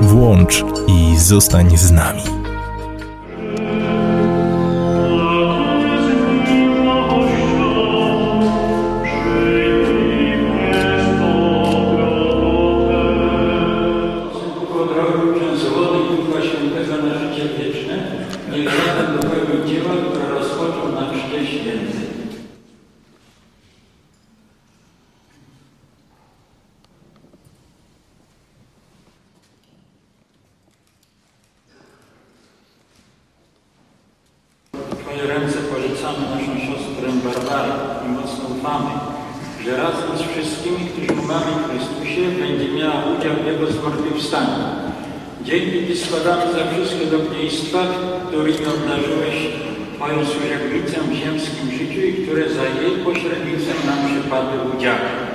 Włącz i zostań z nami. Na życie wieczne, niech żaden dopełni dzieła, które rozpoczął na Chrzcie Świętym. W Twoje ręce polecamy naszą siostrę Barbarę i mocno ufamy, że razem z wszystkimi, którzy umarli w Chrystusie, będzie miała udział w Jego zmartwychwstaniu. Dzięki Ci składamy za wszystkie dobrodziejstwa, którymi obdarzyłeś Twoją służebnicę w ziemskim życiu i które za jej pośrednictwem nam przypadły udziały.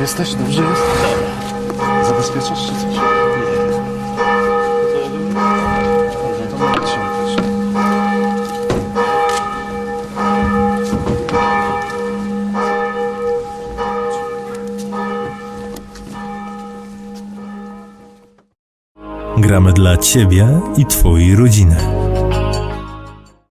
Jesteś? Dobrze jest? Zabezpieczasz czy coś? Gramy dla Ciebie i Twojej rodziny.